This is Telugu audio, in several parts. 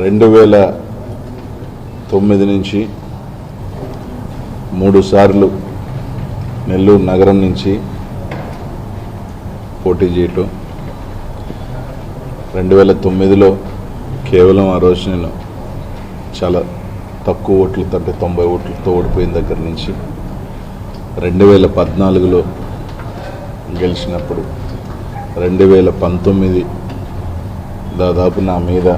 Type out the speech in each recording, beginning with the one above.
రెండు వేల తొమ్మిది నుంచి మూడు సార్లు నెల్లూరు నగరం నుంచి పోటీ చేయటం. రెండు వేల తొమ్మిదిలో కేవలం ఆ రోజు నేను చాలా తక్కువ ఓట్లతో అంటే తొంభై ఓట్లతో ఓడిపోయిన దగ్గర నుంచి రెండు వేల పద్నాలుగులో గెలిచినప్పుడు రెండు వేల పంతొమ్మిది దాదాపు నా మీద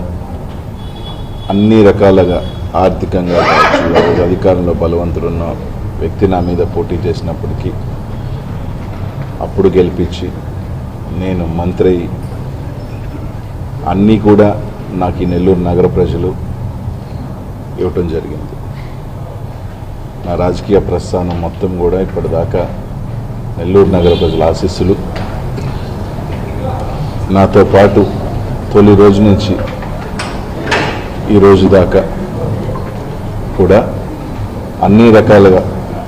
అన్ని రకాలుగా ఆర్థికంగా కావచ్చు అధికారంలో బలవంతుడున్న వ్యక్తి నా మీద పోటీ చేసినప్పటికీ అప్పుడు గెలిపించి నేను మంత్రి అన్నీ కూడా నాకు ఈ నెల్లూరు నగర ప్రజలు ఇవ్వటం జరిగింది. నా రాజకీయ ప్రస్థానం మొత్తం కూడా ఇప్పటిదాకా నెల్లూరు నగర ప్రజల ఆశీస్సులు. నాతో పాటు తొలి రోజు నుంచి ఈ రోజు దాకా కూడా అన్ని రకాలుగా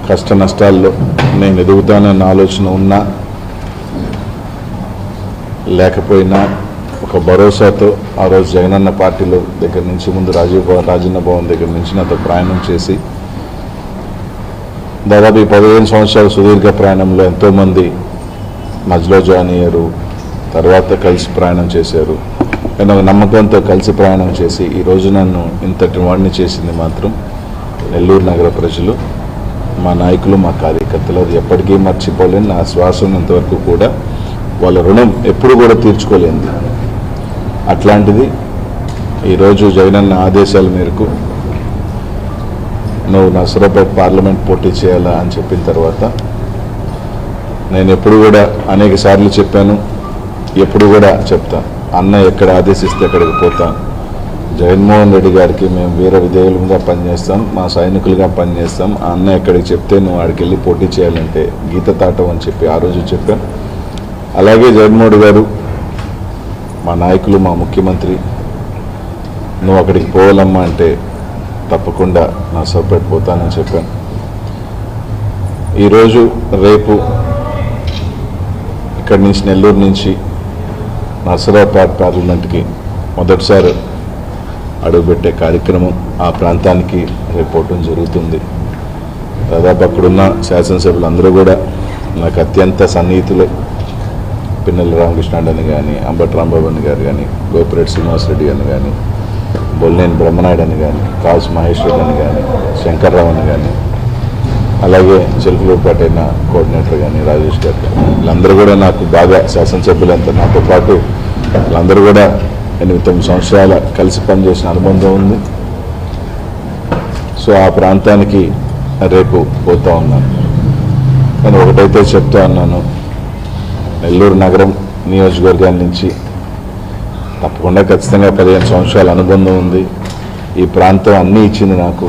కష్ట నష్టాల్లో నేను ఎదుగుతానన్న ఆలోచన ఉన్నా లేకపోయినా ఒక భరోసాతో ఆ రోజు జగనన్న పార్టీలో దగ్గర నుంచి ముందు రాజీవ్ భవన్ రాజన్న భవన్ దగ్గర నుంచి నాతో ప్రయాణం చేసి దాదాపు ఈ పదిహేను సంవత్సరాల సుదీర్ఘ ప్రయాణంలో ఎంతోమంది మధ్యలో జాయిన్ అయ్యారు తర్వాత కలిసి ప్రయాణం చేశారు. నేను ఒక నమ్మకంతో కలిసి ప్రయాణం చేసి ఈరోజు నన్ను ఇంతటి వాడిని చేసింది మాత్రం నెల్లూరు నగర ప్రజలు మా నాయకులు మా కార్యకర్తలు. అది ఎప్పటికీ మర్చిపోలేని నా శ్వాస ఉన్నంతవరకు కూడా వాళ్ళ రుణం ఎప్పుడు కూడా తీర్చుకోలేంది అట్లాంటిది ఈరోజు జగనన్న ఆదేశాల మేరకు నువ్వు నా నసరాబాద్ పార్లమెంట్ పోటీ చేయాలా అని చెప్పిన తర్వాత నేను ఎప్పుడు కూడా అనేక సార్లు చెప్పాను ఎప్పుడు కూడా చెప్తాను. అన్న ఎక్కడ ఆదేశిస్తే అక్కడికి పోతాం. జగన్మోహన్ రెడ్డి గారికి మేము వీర విధేయులుగా పనిచేస్తాం మా సైనికులుగా పనిచేస్తాం. ఆ అన్న ఎక్కడికి చెప్తే నువ్వు ఆడికి వెళ్ళి పోటీ చేయాలంటే గీత తాటం అని చెప్పి ఆ రోజు చెప్పాం. అలాగే జగన్మోహన్ గారు మా నాయకులు మా ముఖ్యమంత్రి నువ్వు అక్కడికి పోవాలమ్మా అంటే తప్పకుండా నా సపరేట్ పోతానని చెప్పాను ఈరోజు రేపు ఇక్కడి నుంచి నెల్లూరు నుంచి నర్సరాబాద్ పార్లమెంట్కి మొదటిసారి అడుగుపెట్టే కార్యక్రమం ఆ ప్రాంతానికి రిపోర్టం జరుగుతుంది. దాదాపు అక్కడున్న శాసనసభ్యులందరూ కూడా నాకు అత్యంత సన్నిహితులే. పిన్నెల రామకృష్ణ అని కానీ అంబటి రాంబాబు అని గారు కానీ గోపిరెడ్డి శ్రీనివాసరెడ్డి అని కానీ బొల్లేని బ్రహ్మనాయుడు అని కానీ కాసు మహేశ్వరుడు అని కానీ శంకర్రావు అని కానీ అలాగే చిలుకలూరుపేట పాటైన కోఆర్డినేటర్ కానీ రాజేష్ గారు. కానీ వీళ్ళందరూ కూడా నాకు బాగా శాసనసభ్యులంతా. నాతో పాటు వీళ్ళందరూ కూడా ఎనిమిది తొమ్మిది సంవత్సరాల కలిసి పనిచేసిన అనుబంధం ఉంది. సో ఆ ప్రాంతానికి రేపు పోతా ఉన్నాను. నేను ఒకటైతే చెప్తా ఉన్నాను. నెల్లూరు నగరం నియోజకవర్గాల నుంచి తప్పకుండా ఖచ్చితంగా పదిహేను సంవత్సరాల అనుబంధం ఉంది. ఈ ప్రాంతం అన్నీ ఇచ్చింది నాకు.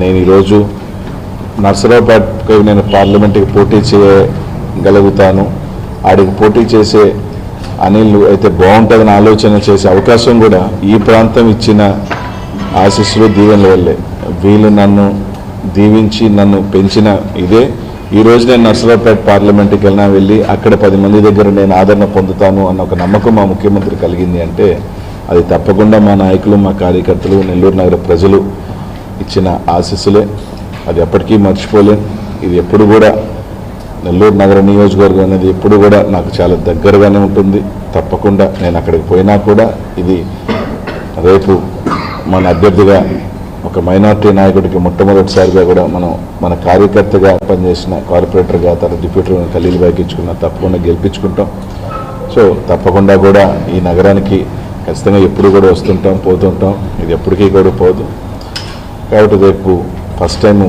నేను ఈరోజు నర్సరాబాద్కి నేను పార్లమెంట్కి పోటీ చేయగలుగుతాను. ఆడికి పోటీ చేసే అనిల్ అయితే బాగుంటుందని ఆలోచన చేసే అవకాశం కూడా ఈ ప్రాంతం ఇచ్చిన ఆశీస్సులు దీవెనల వల్లే. వీళ్ళు నన్ను దీవించి నన్ను పెంచిన ఇదే. ఈ నేను నర్సరావుపేట పార్లమెంట్కి వెళ్ళినా వెళ్ళి అక్కడ పది మంది దగ్గర నేను ఆదరణ పొందుతాను అన్న ఒక నమ్మకం మా ముఖ్యమంత్రి కలిగింది అంటే అది తప్పకుండా మా నాయకులు మా కార్యకర్తలు నెల్లూరు నగర ప్రజలు ఇచ్చిన ఆశీస్సులే. అది ఎప్పటికీ మర్చిపోలేం. ఇది ఎప్పుడు కూడా నెల్లూరు నగర నియోజకవర్గం అనేది ఎప్పుడు కూడా నాకు చాలా దగ్గరగానే ఉంటుంది. తప్పకుండా నేను అక్కడికి పోయినా కూడా ఇది రేపు మన అభ్యర్థిగా ఒక మైనార్టీ నాయకుడికి మొట్టమొదటిసారిగా కూడా మనం మన కార్యకర్తగా పనిచేసిన కార్పొరేటర్గా తన డిప్యూటీ ఖలీల్ బాయ్కి ఇచ్చుకున్న తప్పకుండా గెలిపించుకుంటాం. సో తప్పకుండా కూడా ఈ నగరానికి ఖచ్చితంగా ఎప్పుడు కూడా వస్తుంటాం పోతుంటాం. ఇది ఎప్పటికీ కూడా పోదు. కాబట్టి రేపు ఫస్ట్ టైము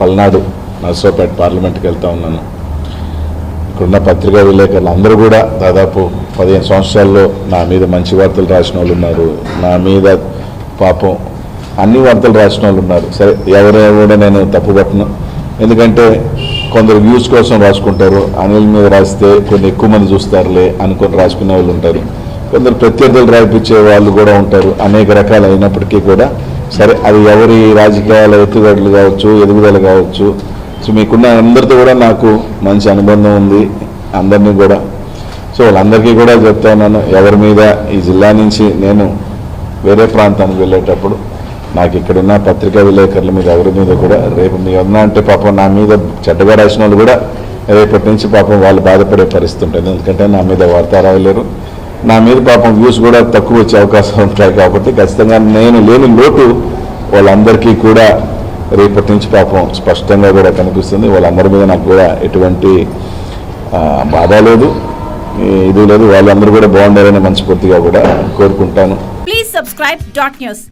పల్నాడు నర్సోపేట పార్లమెంట్కి వెళ్తా ఉన్నాను. ఇక్కడున్న పత్రికా విలేకరులు అందరూ కూడా దాదాపు పదిహేను సంవత్సరాల్లో నా మీద మంచి వార్తలు రాసిన వాళ్ళు ఉన్నారు. నా మీద పాపం అన్ని వార్తలు రాసిన వాళ్ళు ఉన్నారు. సరే ఎవరైనా కూడా నేను తప్పుపట్టను ఎందుకంటే కొందరు వ్యూస్ కోసం రాసుకుంటారు. అనిల్ మీద రాస్తే కొన్ని ఎక్కువ మంది చూస్తారులే అనుకొని రాసుకునే వాళ్ళు ఉంటారు. కొందరు ప్రత్యర్థులు రాయిపించే వాళ్ళు కూడా ఉంటారు. అనేక రకాలు అయినప్పటికీ కూడా. సరే అది ఎవరి రాజకీయాల ఎత్తుగడలు కావచ్చు ఎదుగుదల కావచ్చు. సో మీకున్న అందరితో కూడా నాకు మంచి అనుబంధం ఉంది. అందరినీ కూడా. సో వాళ్ళందరికీ కూడా చెప్తా ఉన్నాను. ఎవరి మీద ఈ జిల్లా నుంచి నేను వేరే ప్రాంతానికి వెళ్ళేటప్పుడు నాకు ఇక్కడున్న పత్రికా విలేకరుల మీద ఎవరి మీద కూడా రేపు మీ అన్న అంటే పాపం నా మీద చెడ్డగా రాసిన వాళ్ళు కూడా రేపటి నుంచి పాపం వాళ్ళు బాధపడే పరిస్థితి ఉంటుంది. ఎందుకంటే నా మీద వార్త రాయలేరు నా మీద పాపం వ్యూస్ కూడా తక్కువ వచ్చే అవకాశం ఉంటాయి కాబట్టి ఖచ్చితంగా నేను లేని లోటు వాళ్ళందరికీ కూడా రేపటి నుంచి పాపం స్పష్టంగా కూడా కనిపిస్తుంది. వాళ్ళందరి మీద నాకు కూడా ఎటువంటి బాధ లేదు. ఇది లేదు. వాళ్ళందరూ కూడా బాగుండాలని మనస్ఫూర్తిగా కూడా కోరుకుంటాను. Please subscribe dot news